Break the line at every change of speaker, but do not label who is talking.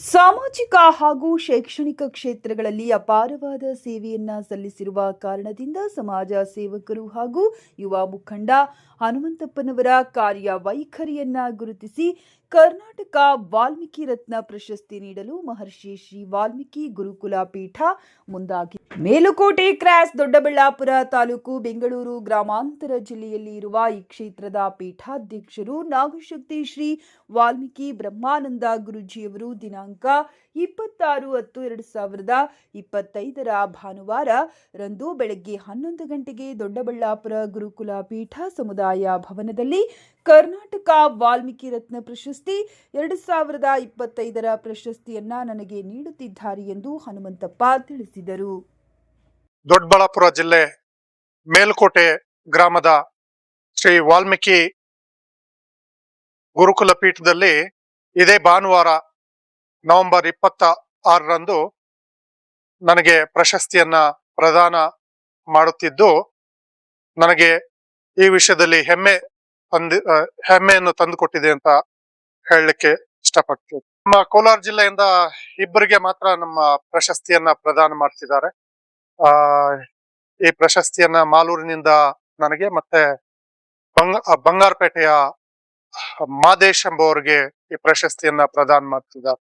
ಸಾಮಾಜಿಕ ಹಾಗೂ ಶೈಕ್ಷಣಿಕ ಕ್ಷೇತ್ರಗಳಲ್ಲಿ ಅಪಾರವಾದ ಸೇವೆಯನ್ನ ಸಲ್ಲಿಸಿರುವ ಕಾರಣದಿಂದ ಸಮಾಜ ಸೇವಕರು ಹಾಗೂ ಯುವ ಮುಖಂಡ ಹನುಮಂತಪ್ಪನವರ ಕಾರ್ಯ ವೈಖರಿಯನ್ನ ಗುರುತಿಸಿ ಕರ್ನಾಟಕ ವಾಲ್ಮೀಕಿ ರತ್ನ ಪ್ರಶಸ್ತಿ ನೀಡಲು ಮಹರ್ಷಿ ಶ್ರೀ ವಾಲ್ಮೀಕಿ ಗುರುಕುಲ ಪೀಠ ಮುಂದಾಗಿ. ಮೇಲುಕೋಟೆ ಕ್ರಾಸ್ ದೊಡ್ಡಬಳ್ಳಾಪುರ ತಾಲೂಕು ಬೆಂಗಳೂರು ಗ್ರಾಮಾಂತರ ಜಿಲ್ಲೆಯಲ್ಲಿ ಇರುವ ಈ ಕ್ಷೇತ್ರದ ಪೀಠಾಧ್ಯಕ್ಷರು ನಾಗಶಕ್ತಿ ಶ್ರೀ ವಾಲ್ಮೀಕಿ ಬ್ರಹ್ಮಾನಂದ ಗುರುಜಿಯವರು ದಿನಾಂಕ ಇಪ್ಪತ್ತಾರು ಹತ್ತು ಎರಡು ಸಾವಿರದ ಇಪ್ಪತ್ತೈದರ ಭಾನುವಾರ ರಂದು ಬೆಳಗ್ಗೆ ಹನ್ನೊಂದು ಗಂಟೆಗೆ ದೊಡ್ಡಬಳ್ಳಾಪುರ ಗುರುಕುಲ ಪೀಠ ಸಮುದಾಯ ಭವನದಲ್ಲಿ ಕರ್ನಾಟಕ ವಾಲ್ಮೀಕಿ ರತ್ನ ಪ್ರಶಸ್ತಿ ಎರಡು ಸಾವಿರದ ಇಪ್ಪತ್ತೈದರ ಪ್ರಶಸ್ತಿಯನ್ನ ನನಗೆ ನೀಡುತ್ತಿದ್ದಾರೆ ಎಂದು ಹನುಮಂತಪ್ಪ ತಿಳಿಸಿದರು.
ದೊಡ್ಡಬಳ್ಳಾಪುರ ಜಿಲ್ಲೆ ಮೇಲ್ಕೋಟೆ ಗ್ರಾಮದ ಶ್ರೀ ವಾಲ್ಮೀಕಿ ಗುರುಕುಲ ಪೀಠದಲ್ಲಿ ಇದೇ ಭಾನುವಾರ ನವೆಂಬರ್ ಇಪ್ಪತ್ತ ಆರರಂದು ನನಗೆ ಪ್ರಶಸ್ತಿಯನ್ನ ಪ್ರದಾನ ಮಾಡುತ್ತಿದ್ದು, ನನಗೆ ಈ ವಿಷಯದಲ್ಲಿ ಹೆಮ್ಮೆ ತಂದಿ ಹೆಮ್ಮೆಯನ್ನು ತಂದುಕೊಟ್ಟಿದೆ ಅಂತ ಹೇಳಲಿಕ್ಕೆ ಇಷ್ಟಪಡ್ತೀನಿ. ನಮ್ಮ ಕೋಲಾರ ಜಿಲ್ಲೆಯಿಂದ ಇಬ್ಬರಿಗೆ ಮಾತ್ರ ನಮ್ಮ ಪ್ರಶಸ್ತಿಯನ್ನ ಪ್ರದಾನ ಮಾಡ್ತಿದ್ದಾರೆ. ಆ, ಈ ಪ್ರಶಸ್ತಿಯನ್ನ ಮಾಲೂರಿನಿಂದ ನನಗೆ ಮತ್ತೆ ಬಂಗ ಬಂಗಾರಪೇಟೆಯ ಮಾದೇಶ್ ಎಂಬುವರಿಗೆ ಈ ಪ್ರಶಸ್ತಿಯನ್ನ ಪ್ರದಾನ ಮಾಡ್ತಿದ್ದಾರೆ.